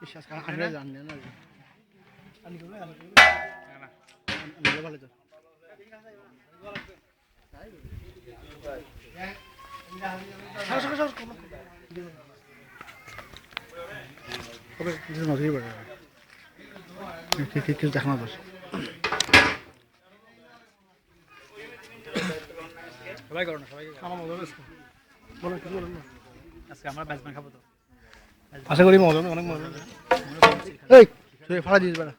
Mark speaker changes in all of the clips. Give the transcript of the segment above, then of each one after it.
Speaker 1: বিশ্বাস করা আনলে জানলে না নিজে ভালো তো কবে কিছু নজরই পড়ে কিছু দেখা না
Speaker 2: সবাই করো না সবাই
Speaker 1: আমার মজা হয়েছে বলো কিছু বলেন? না
Speaker 2: আজকে আমরা ব্যাচম্যান খাব তো।
Speaker 1: আশা করি মজা অনেক মজা। এই তুই ফাড়া দিস বেড়া।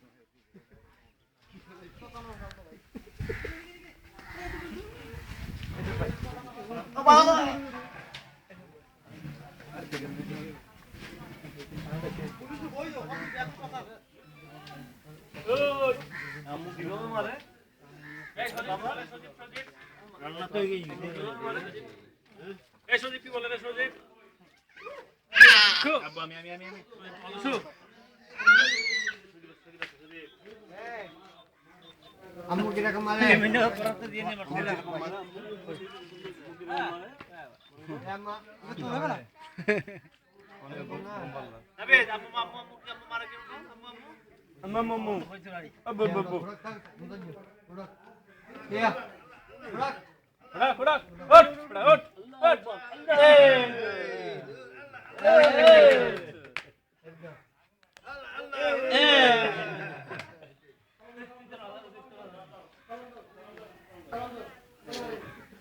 Speaker 2: এই সজীব। কি বলে রে সজীব আব্বু আমি আমি আমি আমি।
Speaker 1: আম্মু কীরকম মারে
Speaker 2: আবে আম্মু আম্মু আম্মু কি আম্মু মারা কেউ আম্মু আম্মু? আম্মু আম্মু আম্মু। আব্বু আব্বু আব্বু। খড়া খড়া ওঠ খড়া ওঠ ওঠ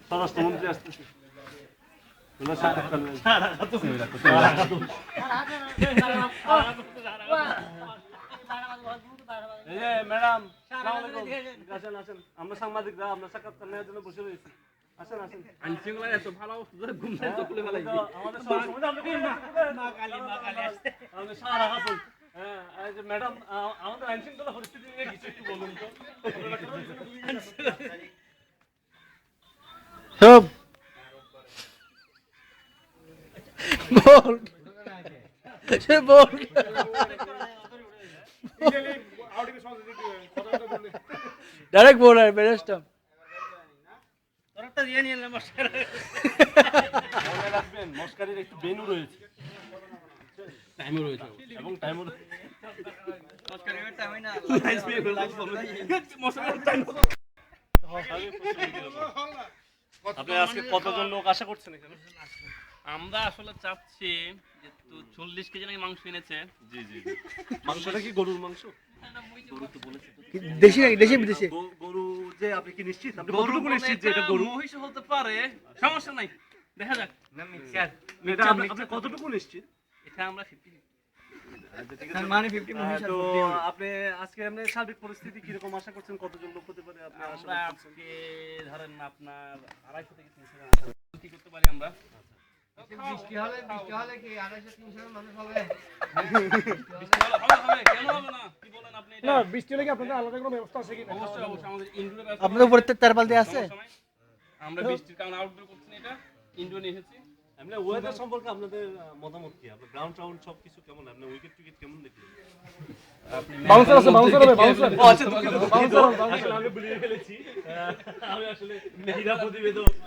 Speaker 3: স্বরাষ্ট্রমন্ত্রী আসতেছে ম্যাডাম আসসালামু আলাইকুম। আসেন আসেন। আমরা সাংবাদিকরা আপনার সাক্ষাৎকার নেওয়ার জন্য বসে রয়েছি। হ্যাঁ ম্যাডাম আমাদের আইন শৃঙ্খলা পরিস্থিতি নিয়ে কিছু একটু বলুন তো।
Speaker 1: বল। সে বল। ডাইরেক্ট বল আর
Speaker 2: তোর একটা নিয়ে এলাম
Speaker 3: রাখবেন মস্কারির একটু বেনু রয়েছে।
Speaker 2: টাইমও রয়েছে
Speaker 3: এবং টাইমও আপনি আজকে কতজন লোক আশা করছেন এখানে?
Speaker 2: আমরা আসলে চাচ্ছি যে তো চল্লিশ কেজি নাকি মাংস এনেছে।
Speaker 3: জি জি মাংসটা কি গরুর মাংস?
Speaker 1: দেশি নাকি দেশি বিদেশি?
Speaker 3: যে আপনি কি নিশ্চিত? আপনি কতটুকু নিশ্চিত যে এটা গরু?
Speaker 2: মহিষ হতে পারে। সমস্যা নাই দেখা যাক।
Speaker 3: এটা আপনি আপনি কতটুকু নিশ্চিত?
Speaker 2: এটা আমরা ফিফটি
Speaker 1: মানে 50
Speaker 3: আহ, তো আপনি আজকে আপনি সার্বিক পরিস্থিতি কীরকম আশা করছেন? কতজন লোক হতে পারে? আপনি আশা করছেন?
Speaker 2: আজকে ধরেন আপনার আড়াইশো থেকে তিনশো জন। করতে পারি আমরা?
Speaker 1: বৃষ্টি হলে বৃষ্টি হলে কি আড়াইশো তিনশো মানুষ হবে?
Speaker 2: হবে, হবে, কেন হবে না?
Speaker 1: না বৃষ্টি হলে কি আপনাদের আলাদা কোনো ব্যবস্থা আছে কি
Speaker 2: অবশ্যই, অবশ্যই, আমাদের indoor ব্যবস্থা
Speaker 1: আপনাদের উপরে তেরপাল দিয়ে আছে?
Speaker 2: আমরা বৃষ্টির কারণে আউটডোর করছি না এটা ইনডোর নিয়ে এসেছি।
Speaker 3: এমনি ওয়েদার সম্পর্কে আপনাদের মতামত কি? আপনার গ্রাউন্ড টাউন সবকিছু কেমন? আপনি উইকেট টুইকেট কেমন দেখলেন?
Speaker 1: বাউন্সার আছে বাউন্সার হবে বাউন্সার
Speaker 3: আসলে আমি ভুলিয়ে ফেলেছি। আমি আসলে হীরা প্রতিবেদক।